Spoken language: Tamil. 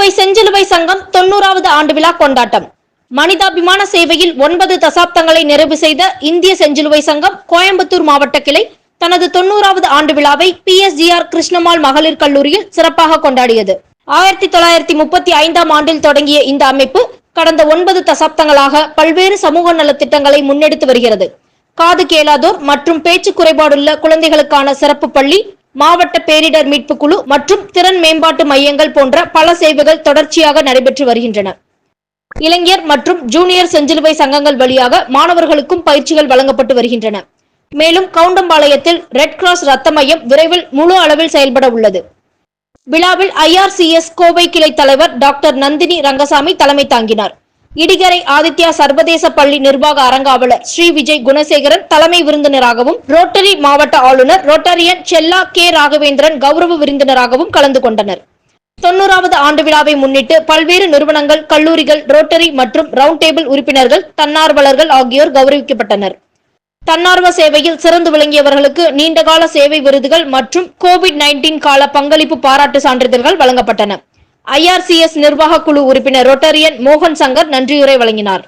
கோவை செஞ்சிலுவை சங்கம் தொண்ணூறாவது ஆண்டு விழா கொண்டாட்டம். மனிதாபிமான சேவையில் ஒன்பது தசாப்தங்களை நிறைவு செய்த இந்திய செஞ்சிலுவை சங்கம் கோயம்புத்தூர் மாவட்ட கிளை தனது தொண்ணூறாவது ஆண்டு விழாவை P S G R Krishnammal மகளிர் கல்லூரியில் சிறப்பாக கொண்டாடியது. ஆயிரத்தி தொள்ளாயிரத்தி முப்பத்தி ஐந்தாம் ஆண்டில் தொடங்கிய இந்த அமைப்பு கடந்த ஒன்பது தசாப்தங்களாக பல்வேறு சமூக நலத்திட்டங்களை முன்னெடுத்து வருகிறது. காது கேளாதோர் மற்றும் பேச்சு குறைபாடுள்ள குழந்தைகளுக்கான சிறப்பு பள்ளி மாவட்ட பேரிடர் மீட்பு குழு மற்றும் திறன் மேம்பாட்டு மையங்கள் போன்ற பல சேவைகள் தொடர்ச்சியாக நடைபெற்று வருகின்றன. இளைஞர் மற்றும் ஜூனியர் செஞ்சிலுவை சங்கங்கள் வழியாக மாணவர்களுக்கும் பயிற்சிகள் வழங்கப்பட்டு வருகின்றன. மேலும் கவுண்டம்பாளையத்தில் ரெட் கிராஸ் ரத்த மையம் விரைவில் முழு அளவில் செயல்பட உள்ளது. விழாவில் ஐஆர்சிஎஸ் கோவை கிளை தலைவர் டாக்டர் நந்தினி ரங்கசாமி தலைமை தாங்கினார். இடிகரை ஆதித்யா சர்வதேச பள்ளி நிர்வாக அரங்காவலர் ஸ்ரீ விஜய் குணசேகரன் தலைமை விருந்தினராகவும் ரோட்டரி மாவட்ட ஆளுநர் ரோட்டரியன் செல்லா கே ராகவேந்திரன் கௌரவ விருந்தினராகவும் கலந்து கொண்டனர். தொண்ணூறாவது ஆண்டு விழாவை முன்னிட்டு பல்வேறு நிறுவனங்கள் கல்லூரிகள் ரோட்டரி மற்றும் ரவுண்ட் டேபிள் உறுப்பினர்கள் தன்னார்வலர்கள் ஆகியோர் கௌரவிக்கப்பட்டனர். தன்னார்வ சேவையில் சிறந்து விளங்கியவர்களுக்கு நீண்டகால சேவை விருதுகள் மற்றும் கோவிட் 19 கால பங்களிப்பு பாராட்டு சான்றிதழ்கள் வழங்கப்பட்டன. ஐஆர்சிஎஸ் நிர்வாக குழு உறுப்பினர் ரொட்டரியன் மோகன் சங்கர் நன்றியுரை வழங்கினார்.